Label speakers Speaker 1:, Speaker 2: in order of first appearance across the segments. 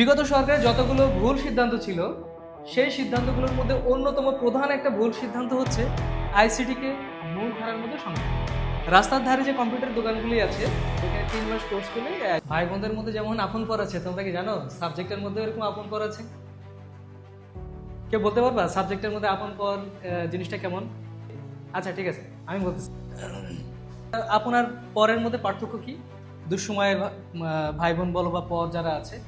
Speaker 1: বিগত সরকারের যতগুলো ভুল সিদ্ধান্ত ছিল, সেই সিদ্ধান্তগুলোর মধ্যে অন্যতম প্রধান একটা ভুল সিদ্ধান্ত হচ্ছে আইসিটিকে মূল ধারার মধ্যে সংযুক্ত রাস্তার ধারে যে কম্পিউটার দোকানগুলি আছে, এখানে তিন মাস কোর্স করলে ভাই বোনদের মধ্যে যেমন আপন পর আছে, তোমরা কি জানো? সাবজেক্টের মধ্যে এরকম আপন পর আছে? কেউ বলতে পারবা? সাবজেক্টের মধ্যে আপন পর জিনিসটা কেমন? আচ্ছা ঠিক আছে, আমি বলতেছি। আপনার পরের মধ্যে পার্থক্য কি? দুঃসময়ের ভাই বোন বলো বা পর যারা আছে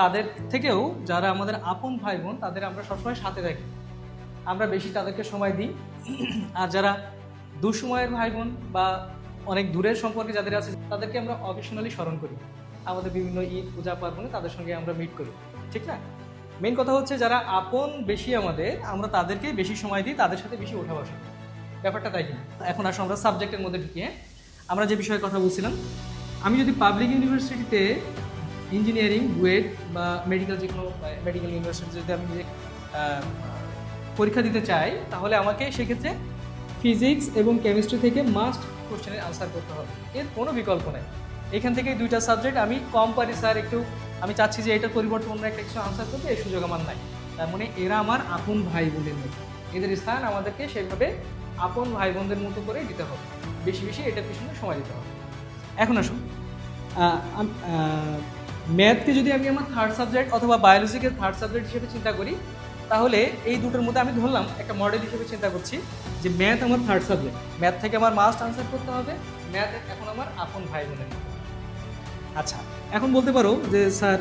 Speaker 1: তাদের থেকেও যারা আমাদের আপন ভাই বোন তাদের আমরা সবসময় সাথে রাখি আমরা বেশি তাদেরকে সময় দিই। আর যারা দুঃসময়ের ভাই বোন বা অনেক দূরের সম্পর্কে যাদের আছে, তাদেরকে আমরা অকেশনালি স্মরণ করি। আমাদের বিভিন্ন ঈদ, পূজা পার্বণে তাদের সঙ্গে আমরা মিট করি। ঠিক না? মেন কথা হচ্ছে যারা আপন বেশি আমাদের, আমরা তাদেরকে বেশি সময় দিই, তাদের সাথে বেশি ওঠা বসা। ব্যাপারটা তাই কিনা? এখন আসো আমরা সাবজেক্টের মধ্যে ঢুকিয়ে। আমরা যে বিষয়ে কথা বলছিলাম, আমি যদি পাবলিক ইউনিভার্সিটিতে ইঞ্জিনিয়ারিং, বুয়েট বা মেডিকেল যে কোনো মেডিকেল ইউনিভার্সিটি যদি আমি যে পরীক্ষা দিতে চাই, তাহলে আমাকে সেক্ষেত্রে ফিজিক্স এবং কেমিস্ট্রি থেকে মাস্ট কোশ্চেনের আনসার করতে হবে। এর কোনো বিকল্প নেই। এখান থেকে দুইটা সাবজেক্ট আমি কম পারি স্যার একটু আমি চাচ্ছি যে এটার পরিবর্তে অন্য একটা কিছু আনসার করতে এই সুযোগ আমার নাই। তার মানে এরা আমার আপন ভাই বোনের মতো। এদের স্থান আমাদেরকে সেভাবে আপন ভাই বোনদের মতো করে দিতে হবে। বেশি বেশি এটার পিছনে সময় দিতে হবে। এখন আসুন। ম্যাথকে যদি আমি আমার থার্ড সাবজেক্ট অথবা বায়োলজিকে থার্ড সাবজেক্ট হিসেবে চিন্তা করি, তাহলে এই দুটোর মধ্যে আমি ধরলাম একটা মডেল হিসেবে চিন্তা করছি যে ম্যাথ আমার থার্ড সাবজেক্ট ম্যাথ থেকে আমার মাস্ট আনসার করতে হবে, ম্যাথ এখন আমার আপন ভাই বোনের আচ্ছা এখন বলতে পারো যে স্যার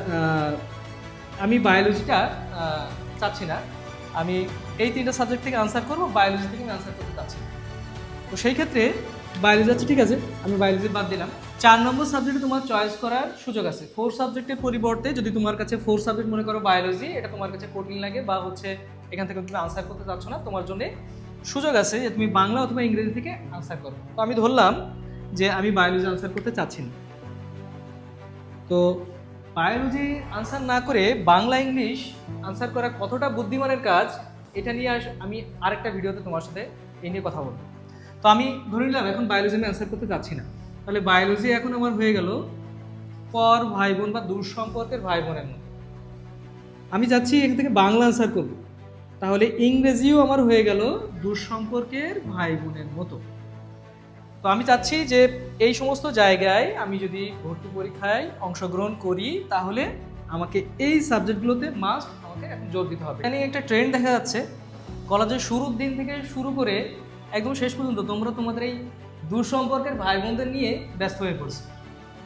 Speaker 1: আমি বায়োলজিটা চাচ্ছি না। আমি এই তিনটা সাবজেক্ট থেকে আনসার করব বায়োলজি থেকে আমি আনসার করতে চাচ্ছি তো সেই ক্ষেত্রে বায়োলজি আছে ঠিক আছে, আমি বায়োলজি বাদ দিলাম। চার নম্বর সাবজেক্টে তোমার চয়েস করার সুযোগ আছে। ফোর সাবজেক্টের পরিবর্তে যদি তোমার কাছে ফোর সাবজেক্ট মনে করো বায়োলজি এটা তোমার কাছে কঠিন লাগে বা হচ্ছে এখান থেকে তুমি আনসার করতে চাচ্ছ না, তোমার জন্য সুযোগ আছে যে তুমি বাংলা অথবা ইংরেজি থেকে আনসার করো। তো আমি ধরলাম যে আমি বায়োলজি আনসার করতে চাচ্ছি না। তো বায়োলজি আনসার না করে বাংলা ইংলিশ আনসার করা কতটা বুদ্ধিমানের কাজ, এটা নিয়ে আমি আরেকটা ভিডিওতে তোমার সাথে এই নিয়ে কথা বলব। তো আমি ধরে নিলাম এখন বায়োলজি আমি অ্যান্সার করতে চাচ্ছি না। তাহলে বায়োলজি এখন আমার হয়ে গেল পর ভাই বোন বা দূর সম্পর্কের ভাই বোনের মতো। আমি যাচ্ছি এখান থেকে বাংলা অ্যান্সার করব। তাহলে ইংরেজিও আমার হয়ে গেল দূর সম্পর্কের ভাই বোনের মতো। তো আমি চাচ্ছি যে এই সমস্ত জায়গায় আমি যদি ভর্তি পরীক্ষায় অংশগ্রহণ করি, তাহলে আমাকে এই সাবজেক্টগুলোতে মাস্ট আমাকে এখন জোর দিতে হবে। এখানে একটা ট্রেন্ড দেখা যাচ্ছে। কলেজের শুরুর দিন থেকে শুরু করে একদম শেষ পর্যন্ত তোমরা তোমাদের এই দূর সম্পর্কের ভাই বোনদের নিয়ে ব্যস্ত হয়ে পড়ছে।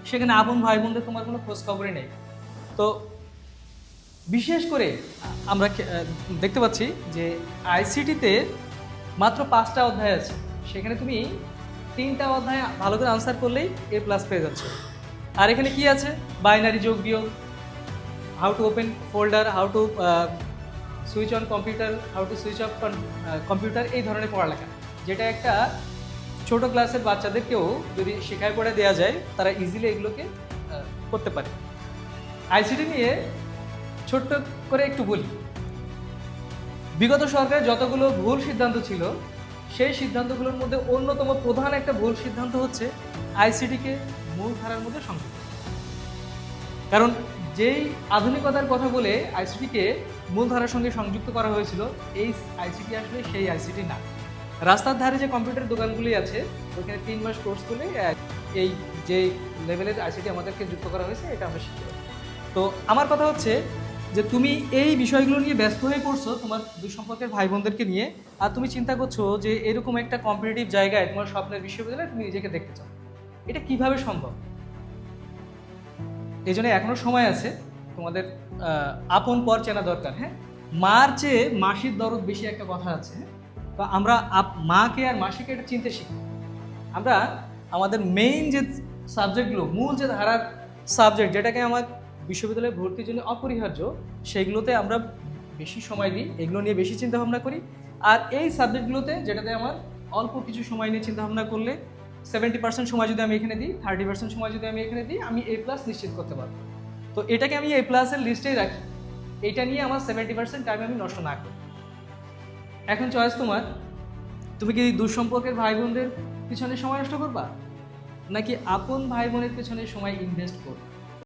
Speaker 1: সেখানে আপন ভাই বোনদের তোমার কোনো খোঁজ খবরই নেই। তো বিশেষ করে আমরা দেখতে পাচ্ছি যে আইসিটিতে মাত্র পাঁচটা অধ্যায় আছে। সেখানে তুমি তিনটা অধ্যায় ভালো করে আনসার করলেই এ প্লাস পেয়ে যাচ্ছে। আর এখানে কি আছে? বাইনারি যোগ বিয়োগ how to open folder how to switch on computer how to switch off computer এই ধরনের পড়ালেখা। যেটা একটা ছোট ক্লাসের বাচ্চাদেরকেও যদি শেখায় পড়ে দেওয়া যায়, তারা ইজিলি এগুলোকে করতে পারে। আইসিটি নিয়ে ছোট্ট করে একটু বলি। বিগত সরকারের যতগুলো ভুল সিদ্ধান্ত ছিল, সেই সিদ্ধান্তগুলোর মধ্যে অন্যতম প্রধান একটা ভুল সিদ্ধান্ত হচ্ছে আইসিটিকে মূল ধারার মধ্যে সংযুক্ত। কারণ যেই আধুনিকতার কথা বলে আইসিটিকে মূলধারার সঙ্গে সংযুক্ত করা হয়েছিল, এই আইসিটি আসলে সেই আইসিটি না। রাস্তার ধারে যে কম্পিউটার দোকানগুলি আছে ওখানে তিন মাস কোর্স করলে এই যে লেভেলের আইসিটি আমাদেরকে যুক্ত করা হয়েছে, এটা আমরা শিখতে তো আমার কথা হচ্ছে যে তুমি এই বিষয়গুলো নিয়ে ব্যস্ত হয়ে পড়ছো, তোমার দুই সম্পর্কের ভাই বোনদেরকে নিয়ে, আর তুমি চিন্তা করছ যে এরকম একটা কম্পিটিটিভ জায়গায় তোমার স্বপ্নের বিশ্ববিদ্যালয়ে তুমি নিজেকে দেখতে চাও। এটা কীভাবে সম্ভব? এই জন্য এখনও সময় আছে, তোমাদের আপন পর চেনা দরকার হ্যাঁ? মার চেয়ে মাসির দরদ বেশি একটা কথা আছে হ্যাঁ? তো আমরা মাকে আর মাসিকে এটা চিনতে শিখি। আমরা আমাদের মেইন যে সাবজেক্টগুলো মূল যে ধারার সাবজেক্ট যেটাকে আমার বিশ্ববিদ্যালয়ে ভর্তির জন্য অপরিহার্য, সেগুলোতে আমরা বেশি সময় দিই, এগুলো নিয়ে বেশি চিন্তা ভাবনা করি। আর এই সাবজেক্টগুলোতে যেটাতে আমার অল্প কিছু সময় নিয়ে চিন্তা ভাবনা করলে সেভেন্টি পার্সেন্ট সময় যদি আমি এখানে দিই থার্টি পার্সেন্ট সময় যদি আমি এখানে দিই, আমি এ প্লাস নিশ্চিত করতে পারব। তো এটাকে আমি এ প্লাসের লিস্টেই রাখি। এটা নিয়ে আমার সেভেন্টি পার্সেন্ট টাইম আমি নষ্ট না করি। এখন চয়েস তোমার। তুমি কি দুঃসম্পর্কের ভাই বোনদের পিছনে সময় নষ্ট করবা? নাকি আপন ভাই বোনের পেছনে সময় ইনভেস্ট করবে?